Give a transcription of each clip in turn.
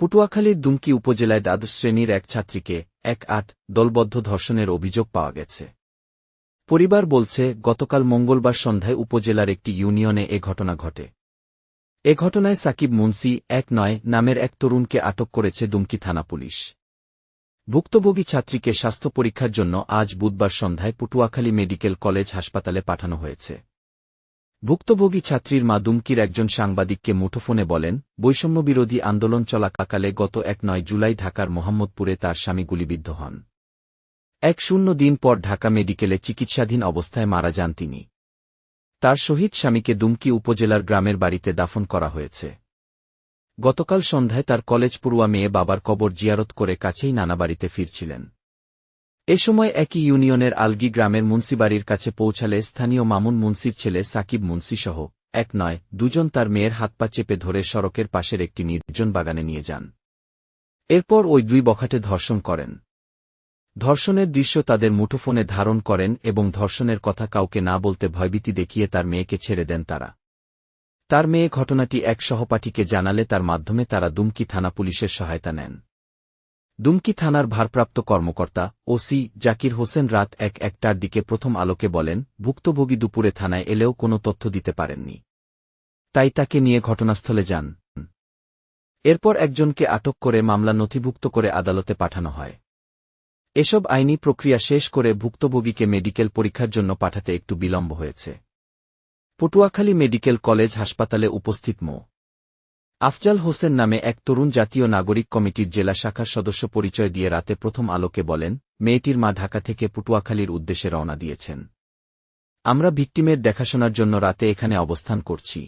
পটুয়াখালীর দুমকি উপজেলায় দ্বাদশ শ্রেণির এক ছাত্রীকে এক আট দলবদ্ধ ধর্ষণের অভিযোগ পাওয়া গেছে। পরিবার বলছে, গতকাল মঙ্গলবার সন্ধ্যায় উপজেলার একটি ইউনিয়নে এ ঘটনা ঘটে। এ ঘটনায় সাকিব মুন্সি এক নয় নামের এক তরুণকে আটক করেছে দুমকি থানা পুলিশ। ভুক্তভোগী ছাত্রীকে স্বাস্থ্য পরীক্ষার জন্য আজ বুধবার সন্ধ্যায় পটুয়াখালী মেডিকেল কলেজ হাসপাতালে পাঠানো হয়েছে। ভুক্তভোগী ছাত্রীর মা দুমকির একজন সাংবাদিককে মুঠোফোনে বলেন, বৈষম্যবিরোধী আন্দোলন চলাকালে গত এক নয় জুলাই ঢাকার মোহাম্মদপুরে তার স্বামী গুলিবিদ্ধ হন। এক শূন্য দিন পর ঢাকা মেডিকেলে চিকিৎসাধীন অবস্থায় মারা যান তিনি। তার শহীদ স্বামীকে দুমকি উপজেলার গ্রামের বাড়িতে দাফন করা হয়েছে। গতকাল সন্ধ্যায় তার কলেজ পড়ুয়া মেয়ে বাবার কবর জিয়ারত করে কাছেই নানা বাড়িতে ফিরছিলেন। এ সময় একই ইউনিয়নের আলগি গ্রামের মুন্সিবাড়ির কাছে পৌঁছালে স্থানীয় মামুন মুন্সির ছেলে সাকিব মুন্সিসহ এক নয় দুজন তার মেয়ের হাত পা চেপে ধরে সড়কের পাশের একটি নির্জন বাগানে নিয়ে যান। এরপর ওই দুই বখাটে ধর্ষণ করেন। ধর্ষণের দৃশ্য তাদের মুঠোফোনে ধারণ করেন এবং ধর্ষণের কথা কাউকে না বলতে ভয়ভীতি দেখিয়ে তার মেয়েকে ছেড়ে দেন তারা। তার মেয়ে ঘটনাটি এক সহপাঠীকে জানালে তার মাধ্যমে তারা দুমকি থানা পুলিশের সহায়তা নেন। দুমকি থানার ভারপ্রাপ্ত কর্মকর্তা, ওসি জাকির হোসেন রাত এক একটার দিকে প্রথম আলোকে বলেন, ভুক্তভোগী দুপুরে থানায় এলেও কোনো তথ্য দিতে পারেননি। তাই তাকে নিয়ে ঘটনাস্থলে যান। এরপর একজনকে আটক করে মামলা নথিভুক্ত করে আদালতে পাঠানো হয়। এসব আইনি প্রক্রিয়া শেষ করে ভুক্তভোগীকে মেডিকেল পরীক্ষার জন্য পাঠাতে একটু বিলম্ব হয়েছে। পটুয়াখালী মেডিকেল কলেজ হাসপাতালে উপস্থিত মো. আফজাল হোসেন নামে এক তরুণ জাতীয় নাগরিক কমিটির জেলা শাখার সদস্য পরিচয় দিয়ে রাতে প্রথম আলোকে বলেন, মেয়েটির মা ঢাকা থেকে পটুয়াখালীর উদ্দেশ্যে রওনা দিয়েছেন। আমরা ভিক্টিমের দেখাশোনার জন্য রাতে এখানে অবস্থান করছি।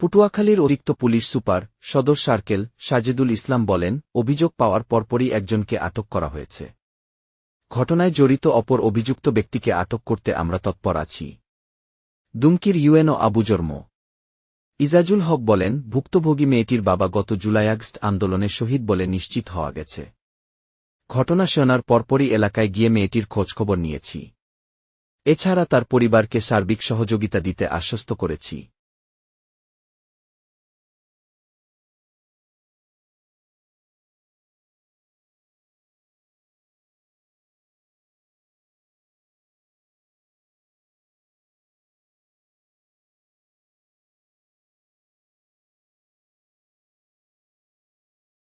পটুয়াখালীর অতিরিক্ত পুলিশ সুপার সদর সার্কেল সাজেদুল ইসলাম বলেন, অভিযোগ পাওয়ার পরপরই একজনকে আটক করা হয়েছে। ঘটনায় জড়িত অপর অভিযুক্ত ব্যক্তিকে আটক করতে আমরা তৎপর আছি। দুমকির ইউএনও আবুজর্ম ইজাজুল হক বলেন, ভুক্তভোগী মেয়েটির বাবা গত জুলাই আগস্ট আন্দোলনে শহীদ বলে নিশ্চিত হওয়া গেছে। ঘটনা শোনার পরপরই এলাকায় গিয়ে মেয়েটির খোঁজখবর নিয়েছি। এছাড়া তার পরিবারকে সার্বিক সহযোগিতা দিতে আশ্বস্ত করেছি।